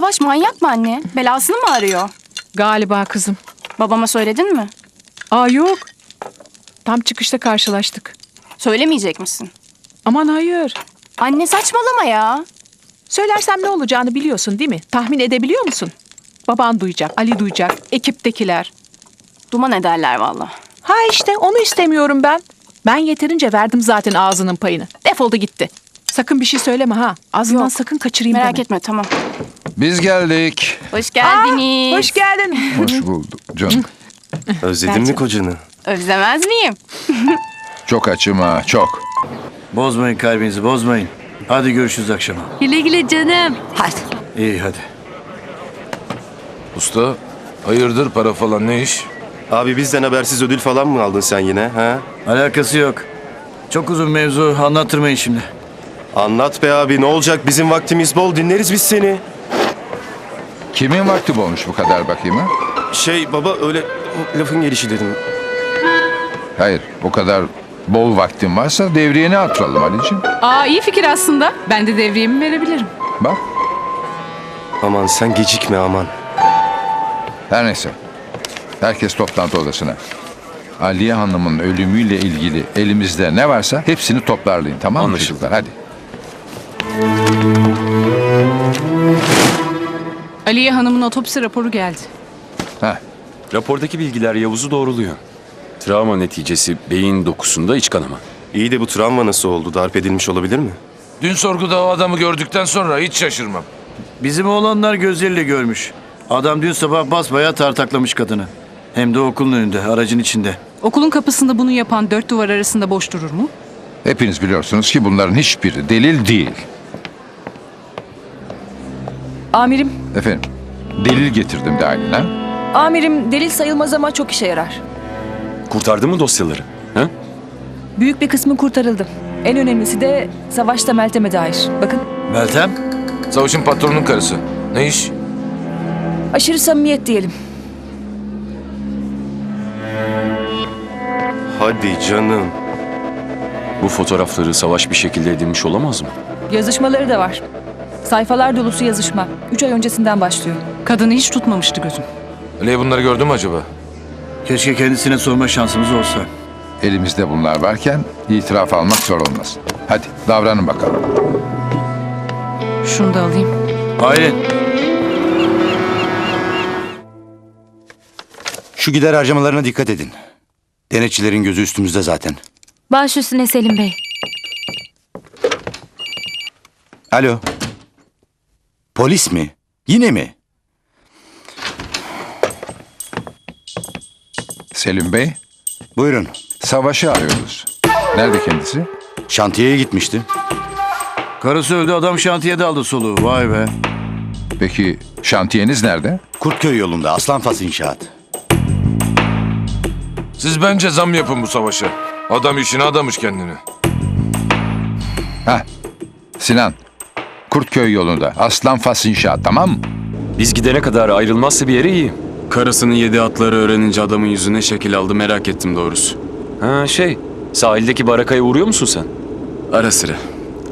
Savaş manyak mı anne? Belasını mı arıyor? Galiba kızım. Babama söyledin mi? Aa yok. Tam çıkışta karşılaştık. Söylemeyecek misin? Aman hayır. Anne saçmalama ya. Söylersem ne olacağını biliyorsun değil mi? Tahmin edebiliyor musun? Baban duyacak, Ali duyacak, ekiptekiler. Duman ederler valla. Ha işte onu istemiyorum ben. Ben yeterince verdim zaten ağzının payını. Defoldu gitti. Sakın bir şey söyleme ha. Ağzından Yok. sakın kaçırayım Merak deme. etme tamam. Biz geldik. Hoş geldiniz. Hoş geldin. Hoş bulduk canım. Özledin mi kocanı? Özlemez miyim? Çok açım ha, çok. Bozmayın kalbinizi bozmayın. Hadi görüşürüz akşama. Güle güle canım. Hadi. İyi hadi. Usta, hayırdır para falan ne iş? Abi bizden habersiz ödül falan mı aldın sen yine ha? Alakası yok. Çok uzun mevzu anlattırmayın şimdi. Anlat be abi ne olacak bizim vaktimiz bol dinleriz biz seni. Kimin vakti olmuş bu kadar bakayım ha? Şey baba öyle lafın gelişi dedim. Hayır, bu kadar bol vaktin varsa devriyeni atıralım Ali'ciğim. Aa iyi fikir aslında. Ben de devriyemi verebilirim. Bak, Aman sen gecikme aman. her neyse. Herkes toplantı odasına. Aliye Hanım'ın ölümüyle ilgili elimizde ne varsa hepsini toplarlayın tamam mı Anlaşıldı. çocuklar? Hadi. Aliye Hanım'ın otopsi raporu geldi. Heh, Rapordaki bilgiler Yavuz'u doğruluyor. Travma neticesi beyin dokusunda iç kanama. İyi de bu travma nasıl oldu? Darp edilmiş olabilir mi? Dün sorguda o adamı gördükten sonra hiç şaşırmam. Bizim oğlanlar gözleriyle görmüş. Adam dün sabah basbayağı tartaklamış kadını. Hem de okulun önünde, aracın içinde. Okulun kapısında bunu yapan dört duvar arasında boş durur mu? hepiniz biliyorsunuz ki bunların hiçbiri delil değil. Amirim, Efendim, delil getirdim de aynen ha? amirim delil sayılmaz ama çok işe yarar. Kurtardı mı dosyaları? Ha? Büyük bir kısmı kurtarıldı. En önemlisi de savaşta Meltem'e dair. Bakın, Meltem, Savaş'ın patronunun karısı. Ne iş? aşırı samimiyet diyelim. Hadi canım. Bu fotoğrafları Savaş bir şekilde edinmiş olamaz mı? Yazışmaları da var. Sayfalar dolusu yazışma. Üç ay öncesinden başlıyor. Kadını hiç tutmamıştı gözüm. Aliye bunları gördü mü acaba? keşke kendisine sorma şansımız olsa. Elimizde bunlar varken itiraf almak zor olmaz. Hadi davranın bakalım. Şunu da alayım. Aylin, Şu gider harcamalarına dikkat edin. Denetçilerin gözü üstümüzde zaten. Baş üstüne Selim Bey. Alo. Polis mi? Yine mi? Selim Bey, Buyurun. Savaş'ı arıyoruz. Nerede kendisi? Şantiyeye gitmişti. karısı öldü adam şantiyede aldı soluğu. Vay be. Peki şantiyeniz nerede? Kurtköy yolunda Aslanfas İnşaat. Siz bence zam yapın bu Savaş'a. Adam işine adamış kendini. Heh, Sinan. Kurtköy yolunda. Aslan Fas İnşaat tamam mı? Biz gidene kadar ayrılmazsa bir yere iyi. Karısının yedi atları öğrenince adamın yüzüne şekil aldı merak ettim doğrusu. Ha şey, sahildeki barakaya uğruyor musun sen? Ara sıra.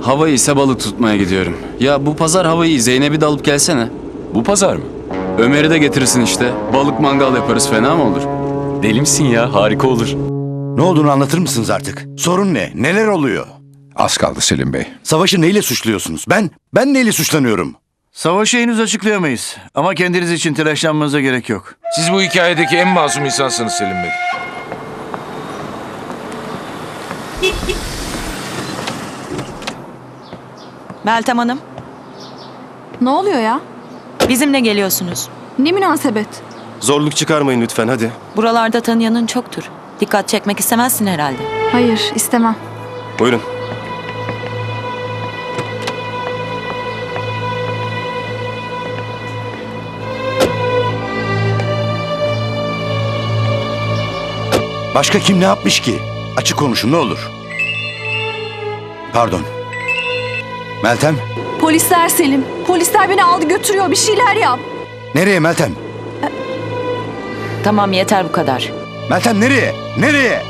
Havayı ise balık tutmaya gidiyorum. Ya bu pazar havayı Zeynep'i de alıp gelsene. Bu pazar mı? Ömer'i de getirsin işte. Balık mangal yaparız fena mı olur? Deli misin ya? Harika olur. Ne olduğunu anlatır mısınız artık? Sorun ne? Neler oluyor? Az kaldı Selim Bey. Savaşı neyle suçluyorsunuz? Ben, ben neyle suçlanıyorum? Savaşı henüz açıklayamayız. Ama kendiniz için telaşlanmanıza gerek yok. Siz bu hikayedeki en masum insansınız Selim Bey. Meltem Hanım, Ne oluyor ya? bizimle geliyorsunuz. Ne münasebet? Zorluk çıkarmayın lütfen hadi. Buralarda tanıyanın çoktur. Dikkat çekmek istemezsin herhalde. Hayır istemem. Buyurun. Başka kim ne yapmış ki? Açık konuşun ne olur. Pardon. Meltem, Polisler Selim. Polisler beni aldı götürüyor bir şeyler yap. nereye Meltem? Tamam yeter bu kadar. Meltem nereye? Nereye?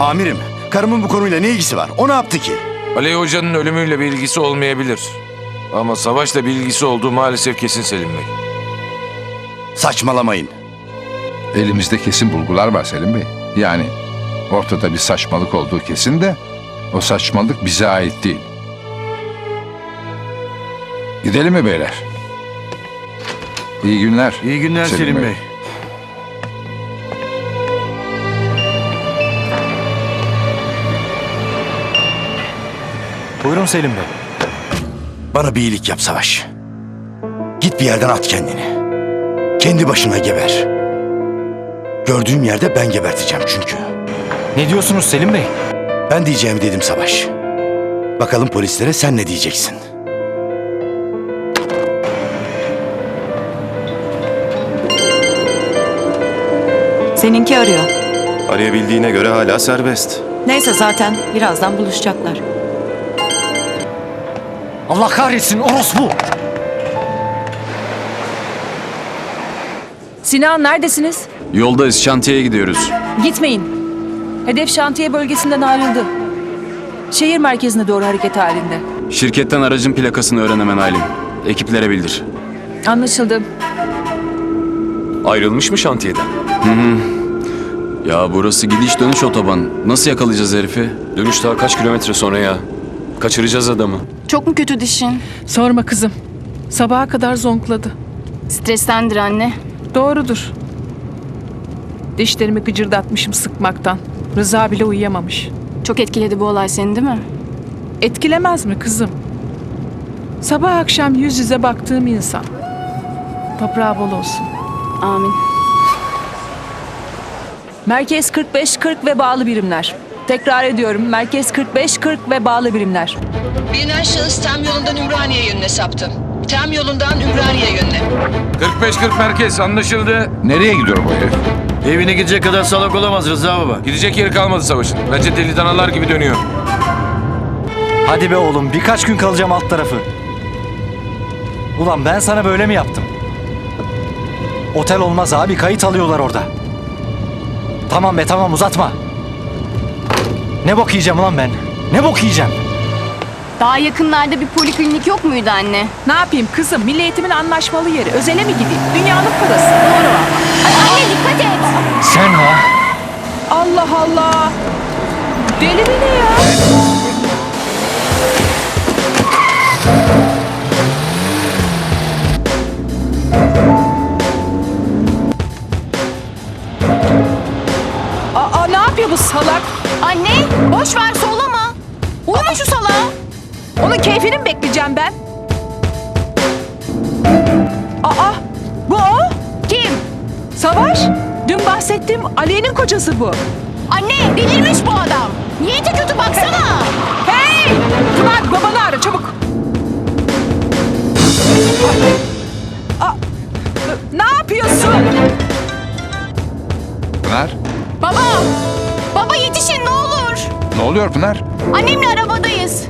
Amirim, karımın bu konuyla ne ilgisi var? O ne yaptı ki? Ali Hoca'nın ölümüyle bir ilgisi olmayabilir. Ama savaşla bir ilgisi olduğu maalesef kesin Selim Bey. Saçmalamayın. Elimizde kesin bulgular var Selim Bey. Yani ortada bir saçmalık olduğu kesin de o saçmalık bize ait değil. Gidelim mi beyler? İyi günler. İyi günler Selim, Bey. Buyurun Selim Bey. Bana bir iyilik yap Savaş. Git bir yerden at kendini. Kendi başına geber. Gördüğüm yerde ben geberteceğim çünkü. Ne diyorsunuz Selim Bey? Ben diyeceğimi dedim Savaş. Bakalım polislere sen ne diyeceksin? Seninki arıyor. Arayabildiğine göre hala serbest. Neyse zaten birazdan buluşacaklar. Allah kahretsin orospu. Sinan neredesiniz? Yoldayız şantiyeye gidiyoruz. Gitmeyin. Hedef şantiye bölgesinden ayrıldı. Şehir merkezine doğru hareket halinde. Şirketten aracın plakasını öğren hemen Aylin. Ekiplere bildir. Anlaşıldı. Ayrılmış mı şantiyeden? Ya burası gidiş dönüş otoban. Nasıl yakalayacağız herifi? Dönüş daha kaç kilometre sonra ya? Kaçıracağız adamı. Çok mu kötü dişin? Sorma kızım. Sabaha kadar zonkladı. Strestendir anne. Doğrudur. Dişlerimi gıcırdatmışım sıkmaktan. Rıza bile uyuyamamış. Çok etkiledi bu olay seni değil mi? Etkilemez mi kızım? Sabah akşam yüz yüze baktığım insan. Toprağı bol olsun. Amin. Merkez 45-40 ve bağlı birimler. Tekrar ediyorum. Merkez 45-40 ve bağlı birimler. Bilinen şahıs tem yolundan Ümraniye yönüne saptı. Tem yolundan Ümraniye yönüne. 45-40 merkez anlaşıldı. Nereye gidiyor bu herif? Evine gidecek kadar salak olamaz Rıza baba. Gidecek yeri kalmadı savaşın. Bence deli danalar gibi dönüyor. Hadi be oğlum birkaç gün kalacağım alt tarafı. Ulan ben sana böyle mi yaptım? Otel olmaz abi kayıt alıyorlar orada. Tamam be tamam uzatma. Ne bok yiyeceğim ulan ben? Ne bok yiyeceğim? Daha yakınlarda bir poliklinik yok muydu anne? Ne yapayım kızım? Milli eğitimin anlaşmalı yeri. Özele mi gideyim? Dünyanın parası. Doğru. Ay anne dikkat et. Sen ha? Allah Allah. Deli mi ne ya? Aa ne yapıyor bu salak? Anne boş ver sollama. Uyuma şu salağa. Onun keyfini mi bekleyeceğim ben? Aa bu o. Kim? Savaş. Dün bahsettiğim Aliye'nin kocası bu. Anne delirmiş bu adam. Niyeti kötü baksana. Hey! Pınar babanı ara çabuk. Aa, ne yapıyorsun? Pınar? Baba. Baba yetişin ne olur. Ne oluyor Pınar? Annemle arabadayız.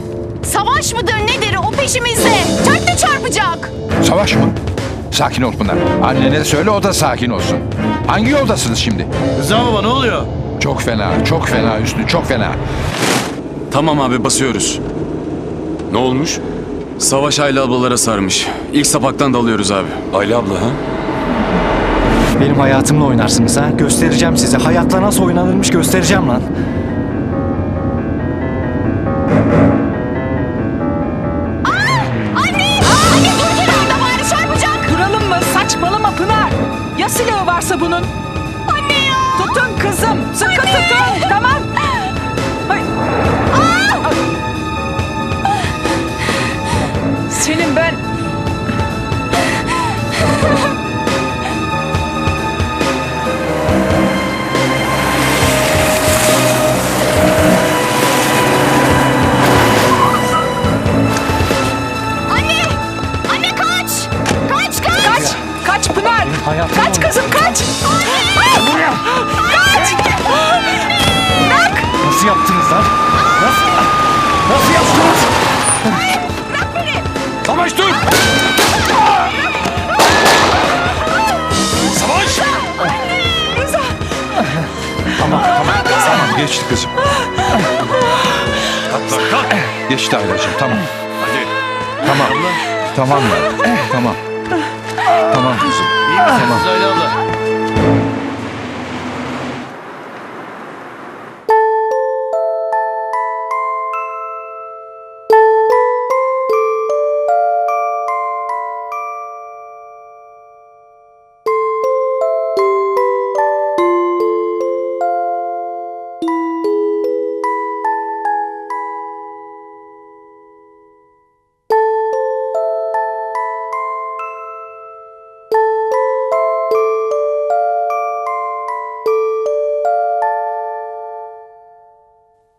Savaş mıdır nedir o peşimizde. Çarptı çarpacak. Savaş mı? Sakin ol Pınar. Annene söyle o da sakin olsun. Hangi yoldasınız şimdi? Rıza baba ne oluyor? Çok fena, çok fena Üstü, çok fena. Tamam abi basıyoruz. Ne olmuş? Savaş Ayla ablalara sarmış. İlk sapaktan dalıyoruz abi. Ayla abla ha? Benim hayatımla oynarsınız ha. Göstereceğim size. Hayatla nasıl oynanılmış göstereceğim lan. Silahı varsa bunun? Anne ya. Tutun kızım. Sıkı tutun. Tamam. Senin ben... Lan? Nasıl? Nasıl yaptınız? Bırak beni. Savaş dur! Savaş! Rıza. Tamam, tamam. Tamam, geçti kızım. Kalk kalk. Geçti Aylacığım, tamam. Hadi. Tamam. Tamam. Tamam. Tamam kızım. İyi Tamam. Zahide abla?